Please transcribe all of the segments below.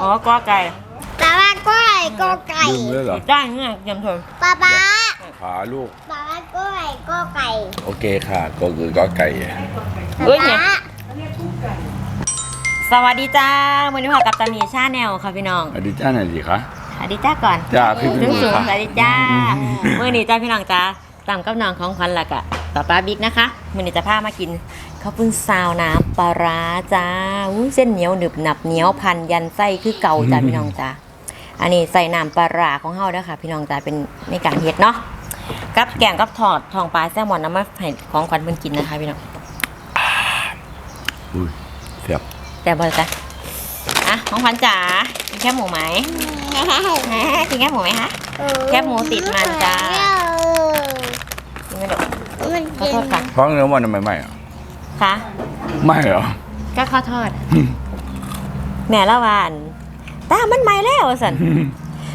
อ๋อกอไก่ปลาปลาก้อยกอไก่ลืมเลยเหรอได้เนี่ยเตรียมชมปลาปลาขาลูกปลาก้อยกอไก่โอเคค่ะก็คือก็ไก่เอ้ยเนี่ยปลาสวัสดีจ้าวันนี้พอกับตามีชาแนลค่ะพี่น้องอดีจ้าหน่อยสิคะ สวัสดีจ้าก่อนจ้าพี่ถึงพี่สูงค่ะ สวัสดีจ้าเมื่อนี้จ้าพี่น้องจ้าตามกับน้องของขวัญละกะต่อป้าบิ๊กนะคะมื่อนี้จะพามากิน ข้าวปุ้นซาวน้ำปลาร้าจ้าอู้เส้นเหนียวหนึบหนับเหนียวพันยันไส้คือเก่าจ้าพี่น้องจ้าอันนี้ใส่น้ำปลาร้าของเฮาเด้อค่ะ พี่น้องจ้าเป็นในการเฮ็ดเนาะกับแกงกับทอดทองปลาแซลมอนน้ำมาให้ของขวัญเพิ่นกินนะคะพี่น้องอุ้ยเสียบแต่บอลจ้ะอะของขวัญจ๋ากินแคบหมูไหมฮะกินแคบหมูไหมคะแคบหมูติดมันจ้ากินไม่ได้มันขอโทษค่ะเพราะเนื้อมันทำไมไม่อะ ค่ะไม่เหรอ ก็ข้าวทอด แม่ละวาอันตามันใหม่แล้วสัน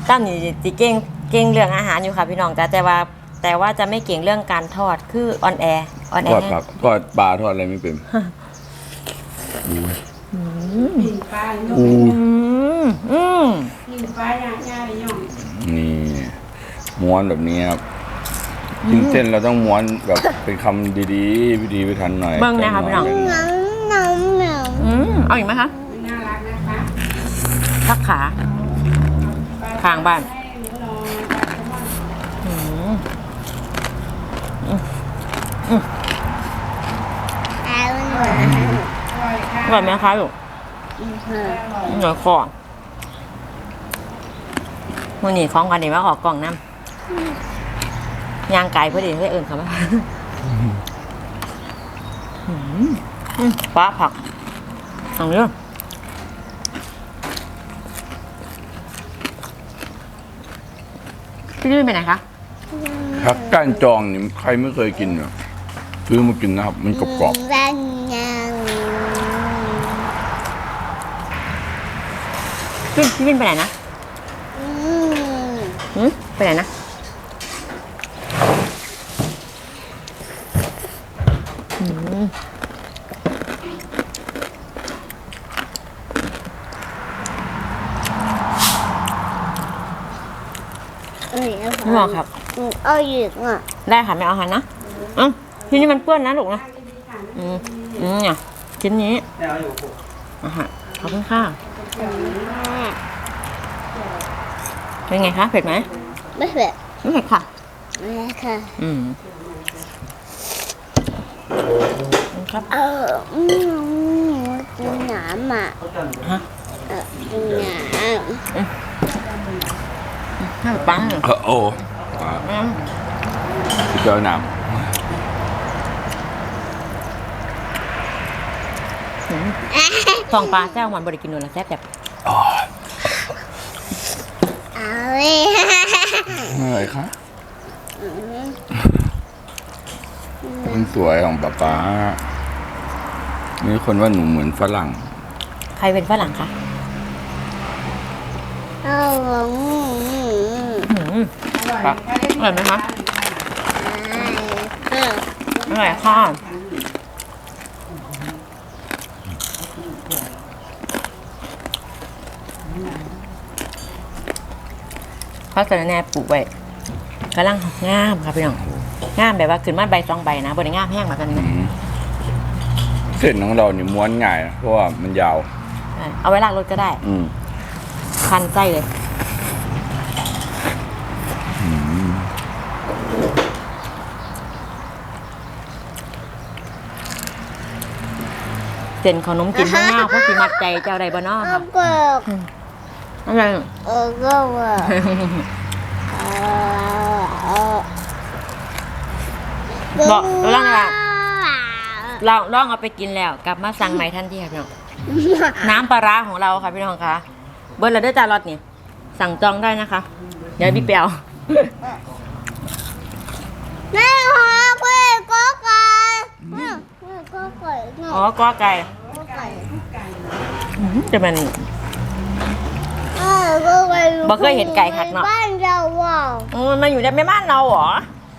ตามนี่สิเก่งเก่งเรื่องอาหารอยู่ค่ะพี่น้องจ้าแต่ว่าแต่ว่าจะไม่เก่งเรื่องการทอดคือออนแอร์ออนแอกอดร์ปลาทอดปลาทอดอะไรไม่เป็นอุ้ยกินปลาย่ออู้อืมอืมกินปลาย่างย่างย่องนี่ม้วนแบบนี้ครับ กินเส้นเราต้องม้วนแบบเป็นคำดีๆพิธีพิถันหน่อยเบิ้งนะคะพี่น้อง น้ำน้ำน้ำอืมเอาอีกไหมคะน่ารักนะคะทักขาข้างบ้านแม่หนูลองอืมเอาหนูอร่อยค่ะอร่อยไหมคะลูกหน่อยคอมือหนีของกันดีมาออกกล่องน้ำ ยางไก่พอดีให้เอิ่นเขาไหมอืมอืมฟ้าผักเอาเรื่องพี่ดื้อไปไหนคะผักก้านจองนี่ใครไม่เคยกินเหรอซื้อมากินนะครับ มันกรอบบ้านยังพี่พี่วินไปไหนนะอืมหืมไปไหนนะ เอ้ยเอาไม่บอกครับเอาอีกอะได้ค่ะไม่เอาหันนะเอ้าทีนี้มันเปื้อนนะลูกนะอืมอืมเนี่ยชิ้นนี้อะฮะขอบคุณค่ะเป็นไงคะเผ็ดไหมไม่เผ็ดไม่เผ็ดค่ะ ไม่ค่ะอืมครับเอออืมกินน้ำอะฮะเออกินน้ำให้ปังๆเออโอ้ปลาอืมที่เจ้าหนามทองปลาแจ้วมันบริกินนูนละแซ่บแบบอ๋อเอาเลยอะไรคะคนสวยของป๊าป๊ามีคนว่าหนูเหมือนฝรั่ง ใครเป็นฝรั่งคะเอาอืม อืมอร่อยครับ อร่อยไหมคะอืมอร่อยค่ะข้าวสารแหน่ปลูกไว้กำลังงามค่ะพี่น้องงามแบบว่าขึ้นมาใบสองใบนะบนงามแห้งแบบนี้นะเส้นของเราเนี่ยม้วนง่ายนะเพราะว่ามันยาวอะเอาไว้ลากรถก็ได้ อืมพันไส้เลย เส้นขนมจีนข้างหน้าเพราะสีมัดใจเจ้าใดบ้านอเอาค่ะก็อะไรเออก็ว่าเออเออบอกเราล่างละเราลองเอาไปกินแล้ว กลับมาสั่งใหม่ทันทีค่ะพี่น้องน้ำปลาร้าของเราค่ะพี่น้องคะเบิร์ดเราได้จานรอดนี่สั่งจองได้นะคะ เดี๋ยวพี่เปียวแม่ขอคุยก็ไก่แม่ก็ไก่เนาะอ๋อกอไก่ก็ไก่อื้อหือ จะมันเออก็ไก่บ่เคยเห็นไก่คักเนาะ บ้านเราว่ะอืมมันอยู่ในแม่บ้านเราเหรอ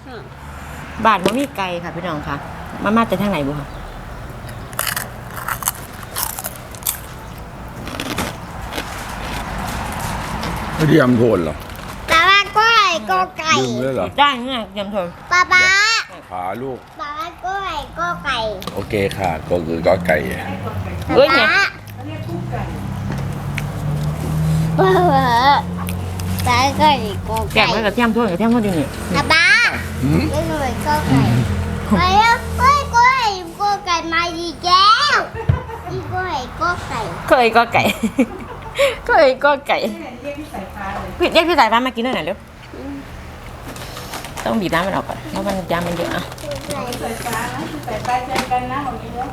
อืมบ้านมันมีไก่ค่ะพี่น้องค่ะมันมาจากทางไหนบุคะไม่ได้ยำโทนเหรอป๊าป๊าก็ไก่ก็ไก่ลืมเลยเหรอได้เนี่ยเตรียมเถอะป๊าป๊าขาลูกป๊าป๊าก็ไก่ก็ไก่ โอเคค่ะก็คือก็ไก่ เอ้ยเนี่ยป๊า เขาเรียกกุ๊กไก่ ป๊าป๊าป๊าไก่ก็แกะไก่ไว้กับเทียมถ้วยกับเทียมถ้วยดีนี่ป๊าป๊าหืมเล่นหน่อยก็ไก่ไปแล้วเฮ้ยก็ไก่ก็ไก่มาดีแก้วอีกก็ไก่ก็ไก่เคยก็ไก่ เคยก็ไก่เรียกพี่สายฟ้ามากินหน่อยหน่อยเร็วต้องบีบน้ำมันออกก่อนเพราะมันยามันเยอะอะไก่ สายฟ้านะสายฟ้าใจกันนะของนี้เนาะ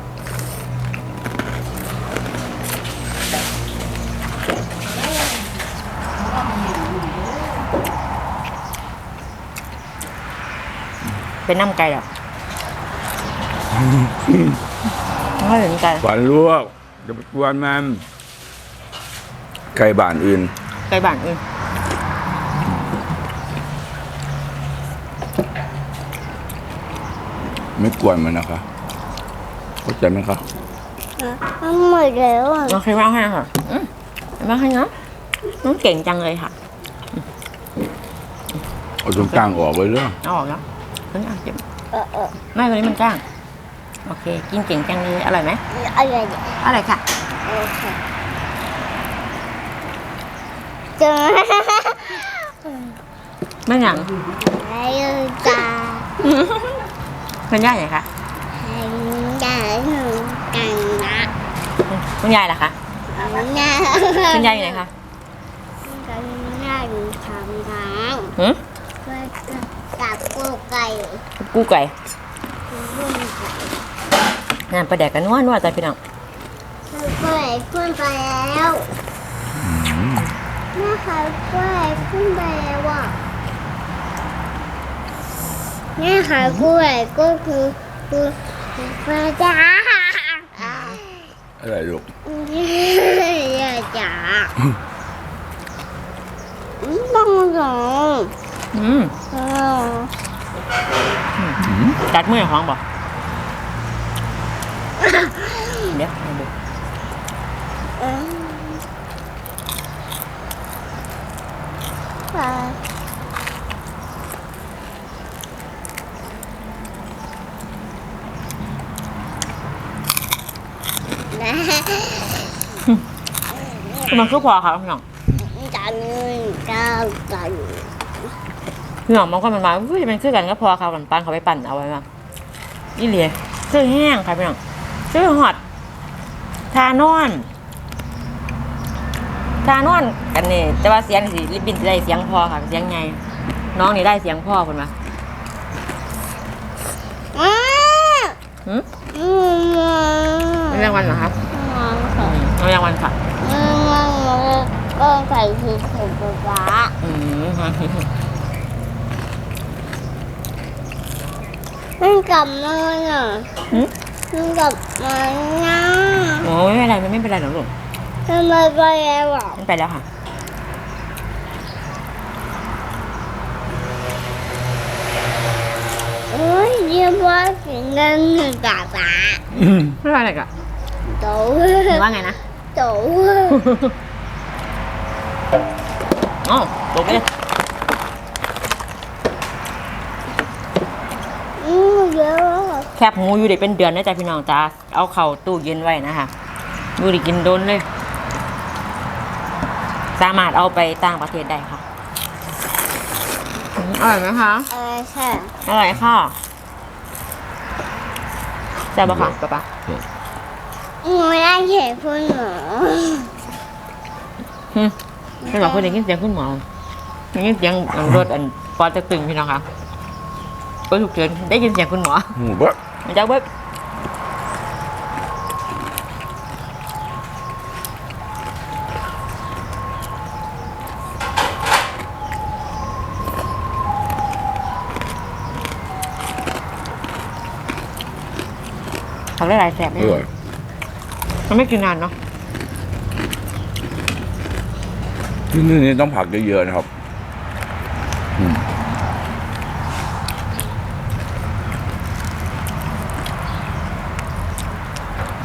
เป็นน้ำไก่หรอกไม่เห็นไก่ฝันลวกจะไปกวนมันไก่บ้านอื่น ไก่บ้านอื่นไม่กวนมันนะคะเข้าใจไหมคะมันหมดแล้วอะน้องเคยบ้างให้ค่ะอืมบ้างให้เนาะน้องเก่งจังเลยค่ะเอาตรงกลางออกไว้เรื่องเอาออกแล้ว เพิ่งเอาเก็บเออเออไม่ตัวนี้มันก้าง โอเค กินเก่งจังเลยอร่อยไหมอะไรเนี่ยอร่อยค่ะ โอเคเจอไม่หยังไอ้จ้าคุณยายไหนคะไอ้จ้าหนูกันนะคุณยายล่ะคะนะคุณยายอยู่ไหนคะกันนั่งทำทางหืมกับกู ไก่กูไก่รุ่นงานประแดกกันนวดนวดใจพี่น้องกล้วยขึ้นไปแล้วแม่คะกล้วยขึ้นไปแล้วอะแม่คะกล้วยก็คือคือคือพระจ้าอะไรลูกอย่าจ๋าบ้องสองอืม อ๋อจัดมือของบอกเดี๋ยวมาดูอืมค่ะนะคือมันคือพอค่ะพี่น้องจันจันจัน พี่น้องบางคนมันมาอุ้ยมันคือกันก็พอค่ะปั่นปั่นเขาไปปั่นเอาไว้มานี่เลยคือแห้งค่ะพี่น้องคือหอดทานอนทานอนกันนี่แต่ว่าเสียงสิลิบบินสิได้เสียงพอค่ะเสียงไงน้องนี่ได้เสียงพ่อคนมาอ้าหืมอืมเป็นรางวัลเหรอคะมองค่ะเอารางวัลค่ะอืมก็ใส่สีถุงฟ้าอืม มันกลับมาน่ะหืมมันกลับมานะโอ้ไม่เป็นไรมันไม่เป็นไรหรอกลูกทำไมไปแล้วอะมันไปแล้วค่ะโอ้ยเยี่ยมว่าสีเงินหนึ่งกาบาอืมไม่เป็นไรกะโตหรือว่าไงนะโต อ๋อตกเลย อืมเยอะ แคบหมูอยู่ได้เป็นเดือนนะจ๊ะพี่น้องจ้าเอาเข่าตู้เย็นไว้นะคะดูดิกินโดนเลย สามารถเอาไปต่างประเทศได้ค่ะอืมอร่อยไหมคะเออค่ะอร่อยค่ะแซ่บปะคะป๊าป๊าหนูได้เห็นคุณหมออืมพี่บอกเพื่อนได้ยินเสียงคุณหมอได้ยินเสียงรถอันปอจะตึงพี่น้องคะ ก็ถูกเชิญได้ยินเสียงคุณหมอหมูบะมันจะเบิกทำได้หลายแสบอเนี่ยร่อยมันไม่กินนานเนาะ ที่นี่นี่ต้องผักเยอะๆนะครับ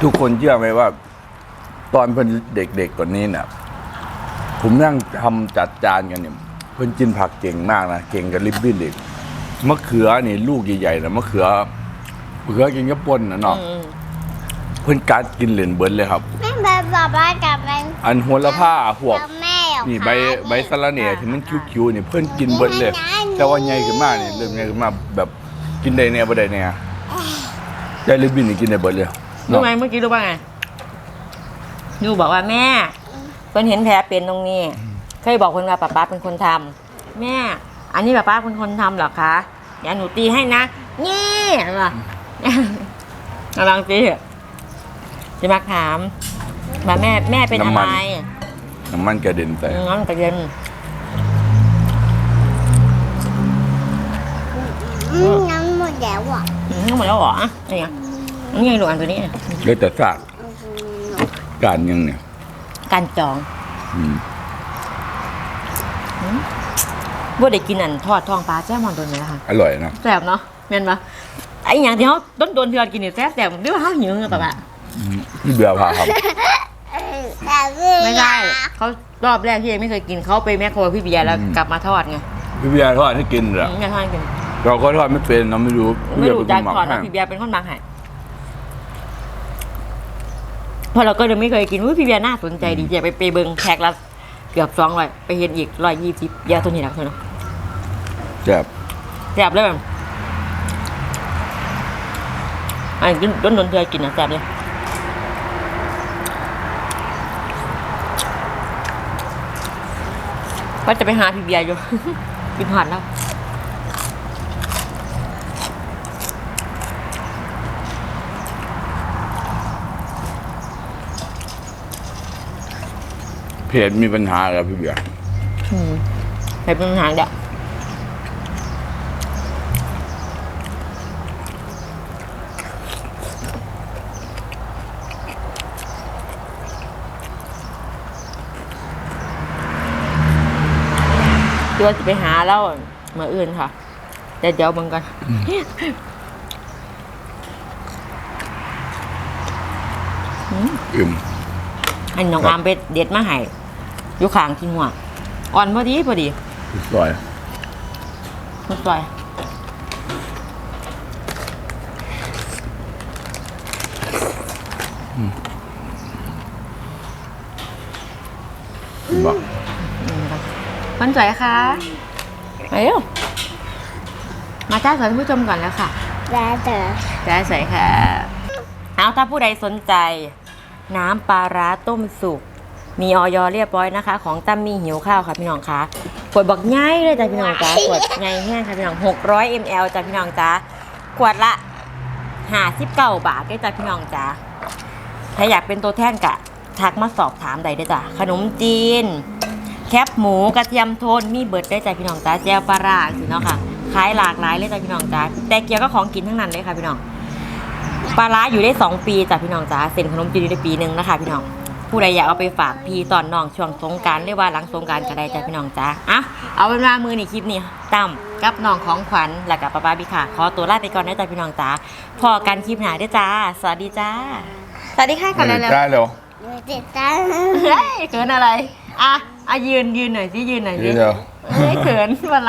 ทุกคนเชื่อไหมว่า ตอนเป็นเด็กๆกว่านี้เนี่ยผมนั่งทำจัดจานกันเนี่ยเพื่อนกินผักเก่งมากนะเก่งกับลิบบิ้นเลยมะเขือนี่ลูกใหญ่ๆนะมะเขือมะเขือกินกับป่นนะเนาะอืมเพื่อนการดกินเหรียญเบิร์ดเลยครับ แม่แบบป๊าป๊ากับแม่อันหัวละผ้าพวก กับแม่เหรอนี่ใบคะใบสะระเน่ที่มันคิ้วๆนี่เพื่อนกินเบิร์ดเลย แต่ว่าใหญ่ขึ้นมากนี่เริ่มใหญ่ขึ้นมาแบบกินได้แน่บ่ได้แน่ใจลิบบิ้นนี่กินได้เบิร์ดเลย รู้เนาะไหมเมื่อกี้รู้ว่าไงยูบอกว่าแม่เพิ่นเห็นแผลเป็นตรงนี้ เคยบอกคนว่าป้าป้าเป็นคนทำแม่ อันนี้ป้าป้าเป็นคนทำเหรอคะเดี๋ยวหนูตีให้นะเงี้ยว่ะกำลังตีจะมาถามว่าแม่แม่เป็นอะไรน้ำมันกระเด็นใส่งั้นกระเด็นอืมน้ำหมดแล้วอะอืมหมดแล้วเหรออะนี่ไง นี่ไงดูอันตัวนี้เนี่ยเลยแต่ซากการยังเนี่ย การจองอืมว่าได้กินอันทอดทองปลาแจ้มอนตัวนี้ค่ะอร่อยนะแซ่บเนาะแม่นปะไอ้อย่างที่เขาต้นโดนเทือนกินเนี่ยแซ่บแซ่บหรือว่าเขาหิวเงือปะปะพี่เบียร์พาครับแต่ไม่ใช่เขารอบแรกที่ยังไม่เคยกินเขาไปแมคโครพี่เบียร์แล้วอืมกลับมาทอดไงพี่เบียร์ทอดให้กินเหรออืมไม่ทอดให้กินเราก็ทอดไม่เป็นเราไม่รู้พี่ไม่เบียร์รู้เป็นจาคนนหมักทอดให้นะพี่เบียร์เป็นคนบางไห้ เพราะเราก็ยังไม่เคยกินว่าพี่เบียร์น่าสนใจดีจะไปไปเบิงแพ็คละเกือบสองร้อยไปเห็นอีกร้อยยี่สิบยาตัวนี้นะคุณเนาะแซ่บแซ่บเลยแบบอันนี้โดนโดนเทือนกินนะแซ่บเลยก็จะไปหาพี่เบียร์อยู่ กินหอดแล้ว เพจมีปัญหากับพี่เบียร์อืมใส่เป็นอาหารเด็กตัวจะไปหาแล้วเมื่ออื่นค่ะเดี๋ยวเดี๋ยวมึงกัน อิ่ม อันน้องอามไปเด็ดมาให้ อยู่ข้างที่หัวอ่อนพอดีพอดีอร่อยมันซอยบอกมันสวยค่ะไปเร็วมาจ้าสวยผู้ชมก่อนแล้วค่ะแล้วแต่จ้าสวยค่ะ เอาถ้าผู้ใดสนใจ น้ำปลาร้าต้มสุก มีออยเรียบร้อยนะคะ ของตั้มมี่หิวข้าวค่ะพี่น้องคะขวดบอกง่ายเลยจ้ะพี่น้องจ้าขวดง่ายแห้งค่ะพี่น้อง 600 ml จ้ะพี่น้องจ้าขวดละ59บาทได้จ้ะพี่น้องจ้าถ้าอยากเป็นตัวแทนกะทักมาสอบถามได้เด้จ้ะขนมจีน แคบหมูกระเทียมโทนมีเบิร์ดได้จ้ะพี่น้องจ้าแจวปลาร้าสิเนาะค่ะขายหลากหลายเลยจ้ะพี่น้องจ้าแต่เกียวก็ของกินทั้งนั้นเลยค่ะพี่น้องปลาร้าอยู่ได้ 2 ปีจ้ะพี่น้องจ้าเซ็นขนมจีนอยู่ได้ปีหนึ่งนะคะพี่น้อง ผู้ใดอยากเอาไปฝากพี่ตอนน้องช่วงสงกรารหรือว่าหลังสงกรารก็ได้จ้ะพี่น้องจ้าอะเอาเป็นว่ามือในคลิปนี้ตั้มกับน้องของขวัญและกับป้าป้าบิค่ะ ขอตัวลาไปก่อนนะจ้ะพี่น้องจ้าพอกันคลิปหน้าเด้อจ้า สวัสดีจ้า สวัสดีค่ะก่อนเลยได้เร็วดูติดตามเฮ้ยเขินอะไร อะอะยืนยืนหน่อยสิยืนหน่อยสินี่เร็วเฮ้ยเขินฝรั่ง